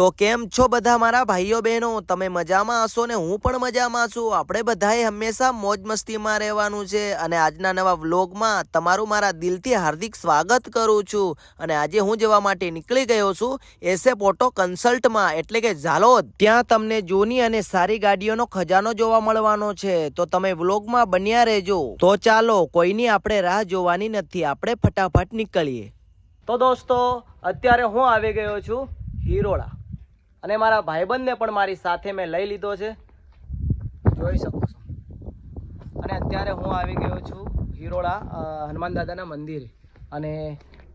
તો કેમ છો બધા મારા ભાઈઓ બહેનો? તમે મજામાં હશો ને હું પણ મજામાં છું. આપણે બધાએ હંમેશા મોજ મસ્તીમાં રહેવાનું છે અને આજના નવા વ્લોગમાં તમારું મારા દિલથી હાર્દિક સ્વાગત કરું છું. અને આજે હું જવા માટે નીકળી ગયો છું એસે પોટો કન્સલ્ટમાં. એટલે કે ઝાલોદ. ત્યાં તમને જૂની અને સારી ગાડીઓનો ખજાનો જોવા મળવાનો છે. તો તમે વ્લોગમાં બન્યા રહેજો. તો ચાલો, કોઈની આપણે રાહ જોવાની નથી. આપણે ફટાફટ નીકળીએ. તો દોસ્તો, અત્યારે હું આવી ગયો છું હિરોડા અને મારા ભાઈબંધને પણ મારી સાથે મેં લઈ લીધો છે. જોઈ શકો છો. અને અત્યારે હું આવી ગયો છું હિરોળા હનુમાન દાદાના મંદિરે. અને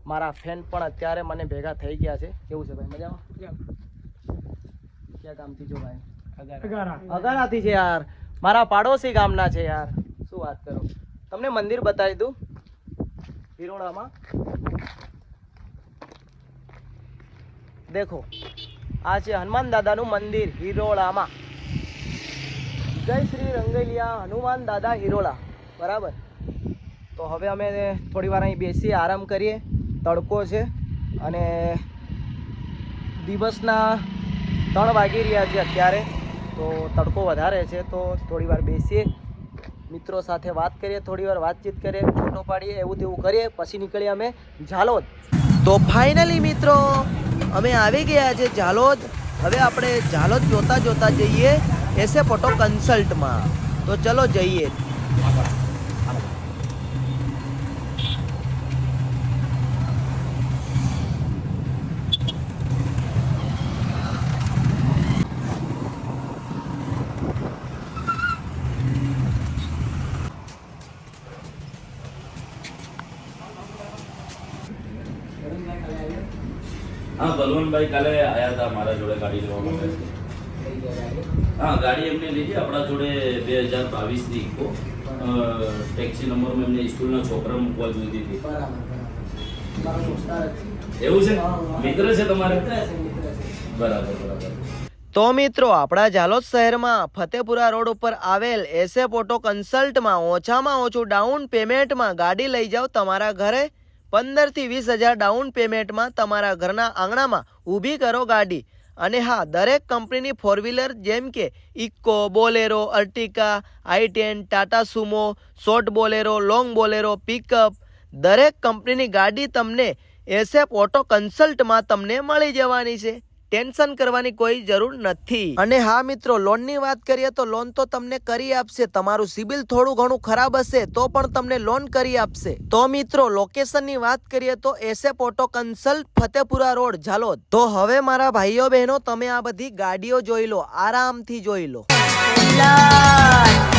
મારા ફ્રેન્ડ પણ અત્યારે મને ભેગા થઈ ગયા છે. કેવું છે ભાઈ મજામાં? ક્યાં ગામથી જો ભાઈ? અગારાથી છે યાર. મારા પાડોશી ગામના છે યાર. શું વાત કરો? તમને મંદિર બતાવી દઉં. હિરોડામાં. દેખો. આ છે હનુમાન દાદાનું મંદિર, હિરોળામાં. જય શ્રી રંગેલિયા, હનુમાન દાદા, હિરોળા. બરાબર? તો હવે અમે થોડી વાર અહીં બેસીએ આરામ કરીએ. તડકો છે અને દિવસના ત્રણ વાગી રહ્યા છે અત્યારે. તો તડકો વધારે છે તો થોડી વાર બેસીએ. મિત્રો સાથે વાત કરીએ, થોડી વાર વાતચીત કરીએ, ફોટો પાડીએ, એવું તેવું કરીએ. પછી નીકળીએ અમે ઝાલોદ. તો ફાઇનલી મિત્રો અમે આવી ગયા છે ઝાલોદ. હવે આપણે ઝાલોદ જોતા જોતા જઈએ. એસે ફોટો કન્સલ્ટમાં. તો ચલો જઈએ. હા, બલવંતભાઈ કાલે આયા હતા મારા જોડે ગાડી લેવા માટે. હા, ગાડી એમને લીધી, આપણા જોડે બે હજાર બાવીસની ઇકો. ટેક્સી નંબરમાં એમને સ્કૂલના છોકરા મૂકવા જોઈતી હતી એવું છે? મિત્ર છે તમારે? બરાબર બરાબર. તો મિત્રો, આપણા ઝાલોદ શહેરમાં ફતેપુરા રોડ ઉપર આવેલ એસે ફોટો કન્સલ્ટમાં ઓછામાં ઓછું ડાઉન પેમેન્ટમાં ગાડી લઈ જાઓ તમારા ઘરે. પંદરથી વીસ હજાર ડાઉન પેમેન્ટમાં તમારા ઘરના આંગણામાં ઊભી કરો ગાડી. અને હા, દરેક કંપનીની ફોર વ્હીલર જેમ કે Eeco, Bolero, Ertiga, I ten, Tata Sumo, short Bolero, long Bolero, pickup, દરેક કંપનીની ગાડી તમને એસએફ ઓટો કન્સલ્ટમાં તમને મળી જવાની છે. ટેન્શન કરવાની કોઈ જરૂર નથી. અને હા મિત્રો લોનની વાત કરીએ તો લોન તો તમને કરી આપશે. તમારું સિબિલ થોડું ઘણું ખરાબ હશે તો પણ તમને લોન કરી આપશે. તો મિત્રો લોકેશનની વાત કરીએ તો એસેપ auto consult Fatepura road Zalod. તો હવે મારા ભાઈઓ બહેનો તમે આ બધી ગાડીઓ જોઈ લો આરામથી જોઈ લો. લા